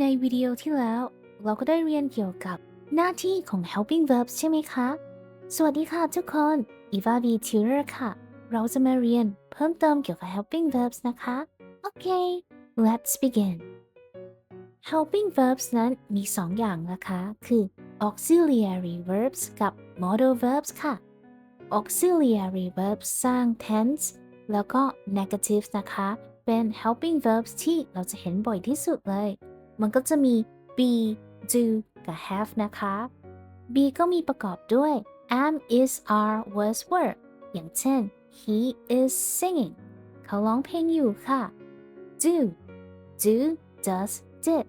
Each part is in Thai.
ในวิดีโอที่แล้ว เราก็ได้เรียนเกี่ยวกับหน้าที่ของ helping verbs ใช่ไหมคะ สวัสดีค่ะทุกคน Eva V Tutor ค่ะ เราจะมาเรียนเพิ่มเติมเกี่ยวกับ helping verbs นะคะ โอเค let's begin helping verbs นั้นมี 2 อย่างนะคะ คือ auxiliary verbs กับ modal verbs ค่ะ auxiliary verbs สร้าง tense แล้วก็ negative นะคะ เป็น helping verbs ที่เราจะเห็นบ่อยที่สุดเลย มันก็จะมี be do กับ have นะคะ be ก็มีประกอบด้วย am is are was were อย่างเช่น he is singing เขาร้องเพลงอยู่ค่ะ do do does did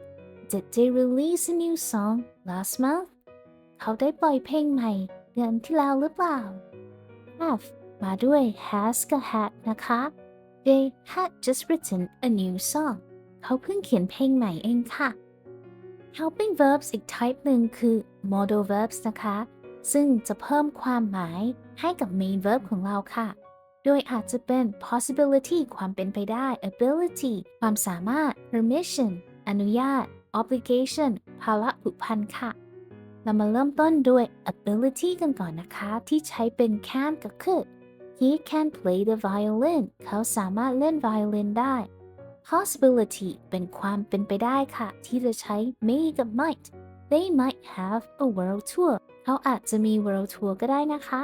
did they release a new song last month เขาได้ปล่อยเพลงใหม่เดือนที่แล้วหรือเปล่า have มาด้วย has กับ had นะคะ they had just written a new song เขาเพิ่งเขียนเพลงใหม่เองค่ะ helping verbs อีก type หนึ่งคือ modal verbs นะคะ ซึ่งจะเพิ่มความหมายให้กับ main verb ของเราค่ะ โดยอาจจะเป็น possibility ความเป็นไปได้ ability ความสามารถ permission อนุญาต obligation ภาระผูกพันค่ะ เรามาเริ่มต้นด้วย ability กันก่อนนะคะ ที่ใช้เป็น can กับ could he can play the violin เขาสามารถเล่นไวโอลินได้ possibility เป็นความเป็นไปได้ค่ะ ที่จะใช้ may กับ might they might have a world tour เขาอาจจะมี world tour ก็ได้นะคะ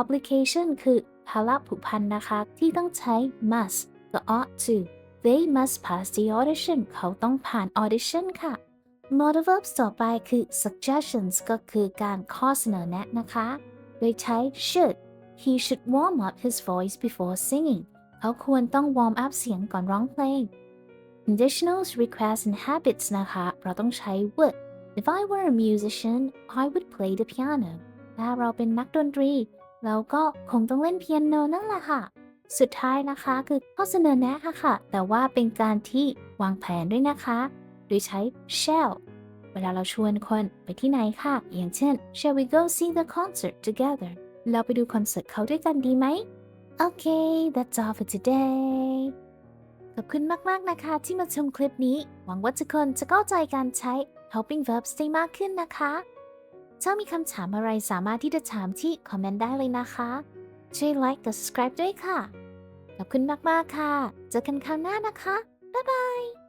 obligation คือภาระผูกพันนะคะ ที่ต้องใช้ must กับ ought to they must pass the audition เขาต้องผ่าน audition ค่ะ modal verbs ต่อไปคือ suggestions ก็คือการข้อเสนอแนะนะคะ โดยใช้ should he should warm up his voice before singing เขาควรต้อง warm up เสียงก่อนร้องเพลง conditionals requests and habits นะคะ เราต้องใช้ would if I were a musician I would play the piano ถ้าเราเป็นนักดนตรี เราก็คงต้องเล่นเปียโนนั่นแหละค่ะ สุดท้ายนะคะคือข้อเสนอแนะค่ะค่ะแต่ว่าเป็นการที่วางแผนด้วยนะคะ โดยใช้ shall เวลาเราชวนคนไปที่ไหนค่ะ อย่างเช่น shall we go see the concert together เราไปดูคอนเสิร์ตเขาด้วยกันดีไหม โอเค that's all for today ขอบคุณมาก ๆ นะคะที่มาชมคลิปนี้ หวังว่าทุกคนจะเข้าใจการใช้ helping verbs ได้มากขึ้นนะคะ ถ้ามีคำถามอะไรสามารถที่จะถามที่คอมเมนต์ได้เลยนะคะ ช่วยไลค์กับ subscribe ด้วยค่ะ ขอบคุณมาก ๆ ค่ะ เจอกันครั้งหน้านะคะ บ๊ายบาย